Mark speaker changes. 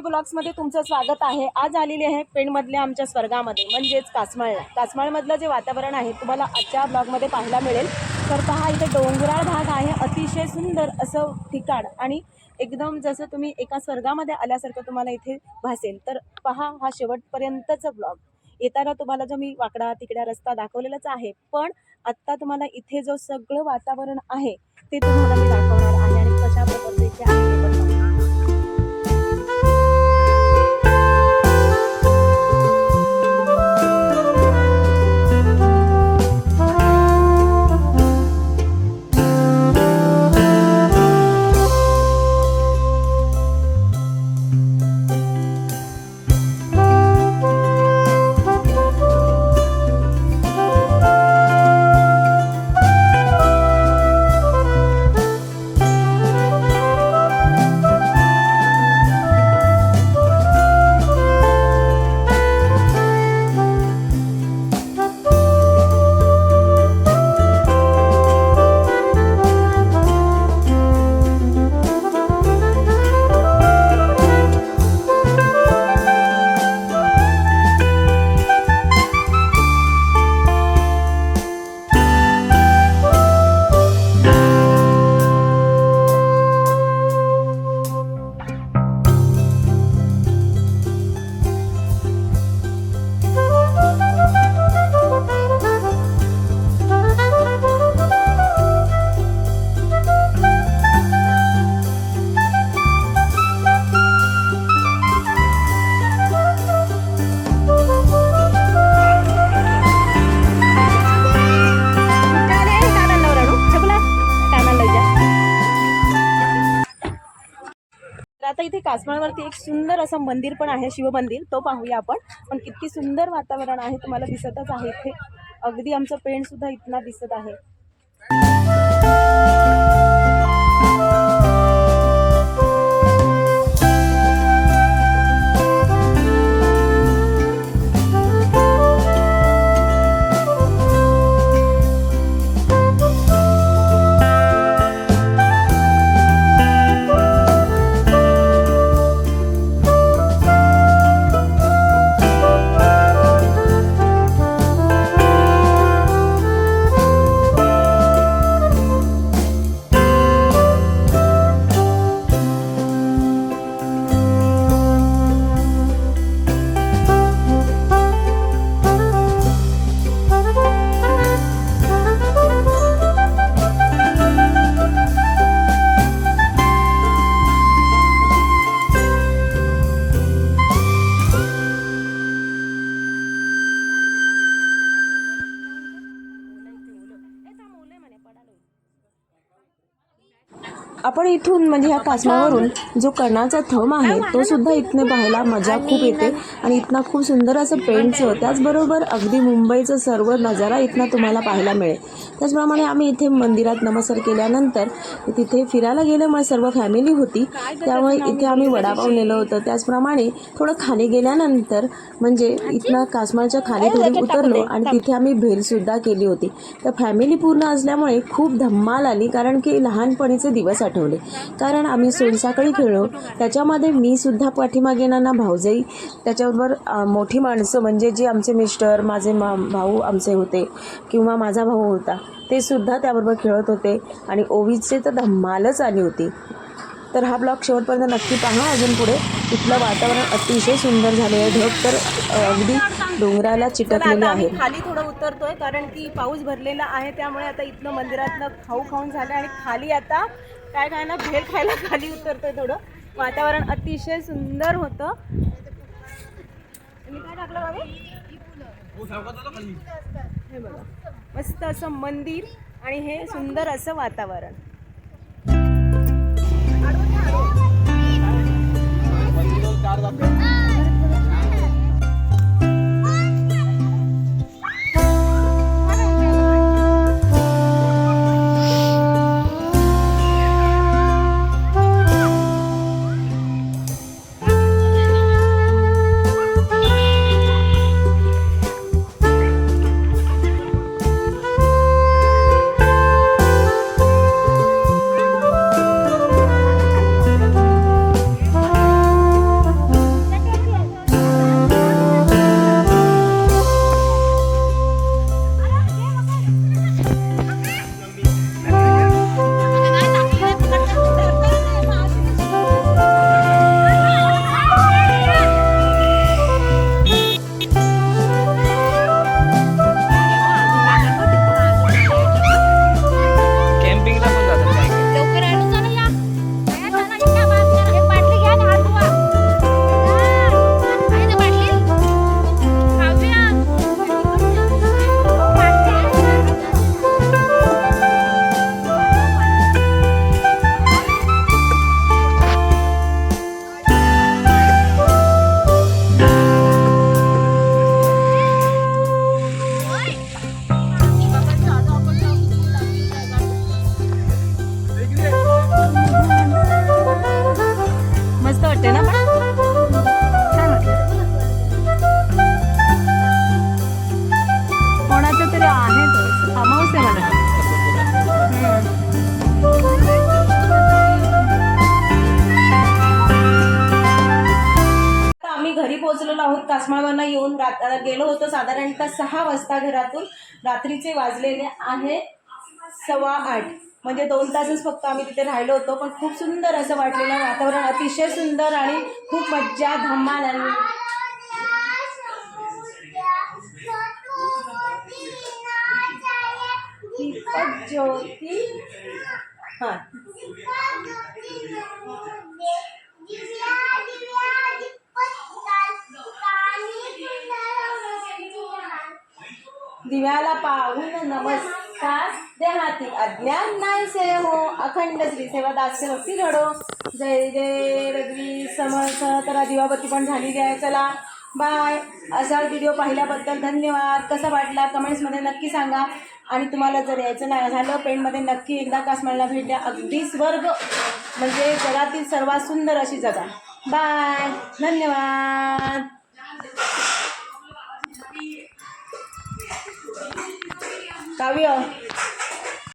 Speaker 1: Movie ब्लॉग्समध्ये तुमचं स्वागत आहे. आज आलेली आहे पेणमधल्या आमच्या स्वर्गामध्ये म्हणजेच कासमाळला कासमाळमधलं जे वातावरण आहे तुम्हाला आजच्या ब्लॉगमध्ये पाहायला मिळेल. तर पहा इथे डोंगराळ भाग आहे अतिशय सुंदर असं ठिकाण. आणि एकदम जसं तुम्ही एका स्वर्गामध्ये आल्यासारखं तुम्हाला इथे भासेल. तर पहा हा शेवटपर्यंतचा ब्लॉग. येताना तुम्हाला जो मी वाकडा तिकड्या रस्ता दाखवलेलाच आहे पण आत्ता तुम्हाला इथे जो सगळं वातावरण आहे ते तुम्हाला मी दाखवणार आहे आणि कशा प्रकारचे इथे आहे कासमाळवरती एक सुंदर असं मंदिर पण आहे शिवमंदिर. तो पाहूया आपण. पण किती सुंदर वातावरण आहे तुम्हाला दिसतच आहे इथे. अगदी आमचं पेंट सुद्धा इथना दिसत आहे. आपण इथून म्हणजे ह्या कासमावरून जो कर्णाचा थंब आहे तो सुद्धा इथनं पाहायला मजा खूप येते. आणि इथनं खूप सुंदर असं पेंटचं त्याचबरोबर अगदी मुंबईचं सर्व नजारा इथनं तुम्हाला पाहायला मिळेल. त्याचप्रमाणे आम्ही इथे मंदिरात नमस्कार केल्यानंतर तिथे फिरायला गेलं मग सर्व फॅमिली होती. त्यामुळे इथे आम्ही वडापाव नेलं होतं. त्याचप्रमाणे थोडं खाली गेल्यानंतर म्हणजे इथनं कासमाच्या खाली थोडी उतरलो आणि तिथे आम्ही भेलसुद्धा केली होती. तर फॅमिली पूर्ण असल्यामुळे खूप धम्माल आली कारण की लहानपणीचे दिवस आठवले कारण आम्ही सोनसाकळी खेळलो. त्याच्यामध्ये मी सुद्धा पाठीमागे ना भाऊजाई त्याच्याबरोबर मोठी माणसं म्हणजे जे आमचे मिस्टर माझे मा भाऊ आमचे होते किंवा माझा भाऊ होता ते सुद्धा त्याबरोबर खेळत होते. आणि ओवीचे तर धम्मालच आली होती. तर हा ब्लॉग शेवटपर्यंत नक्की पहा. अजून पुढे इथलं वातावरण अतिशय सुंदर झाले आहे. ढग तर अगदी डोंगराला चिटकलेले आहे. खाली थोडं उतरतोय. कारण की पाऊस भरलेला आहे. त्यामुळे आता इथलं मंदिरातनं खाऊ खाऊन झालं आणि खाली आता काय खायला भेल खायला खाली उतरतोय थोडं. वातावरण अतिशय सुंदर होतं. आणि काय टाकलं बाबे? हे बघा. मस्त असं मंदिर आणि हे सुंदर असं वातावरण. कासमाळवरनं येऊन रात गेलो होतो साधारणतः सहा वाजता घरातून. रात्रीचे वाजलेले आहे सव्वा आठ. म्हणजे दोन तासच फक्त आम्ही तिथे राहिलो होतो पण खूप सुंदर असं वाटलेलं वातावरण अतिशय सुंदर आणि खूप मज्जा धमाल आणि ज्योती. हां. दिव्याला पाहून नमस्कार. देहाती अज्ञान नाही से हो. अखंड श्री सेवा दास्य भक्ती घडो. जय जय रघवी समर्थ तर दिवाबत्ती पण झालेली आहे. चला बाय असा व्हिडिओ पाहिल्याबद्दल धन्यवाद. कसा वाटला? कमेंट्समध्ये नक्की सांगा. आणि तुम्हाला जर यायचं नाही झालं पेनमध्ये नक्की एकदा कासमाळला भेट द्या. अगदी स्वर्ग म्हणजे जगातील सर्वात सुंदर अशी जगा. बाय धन्यवाद. W.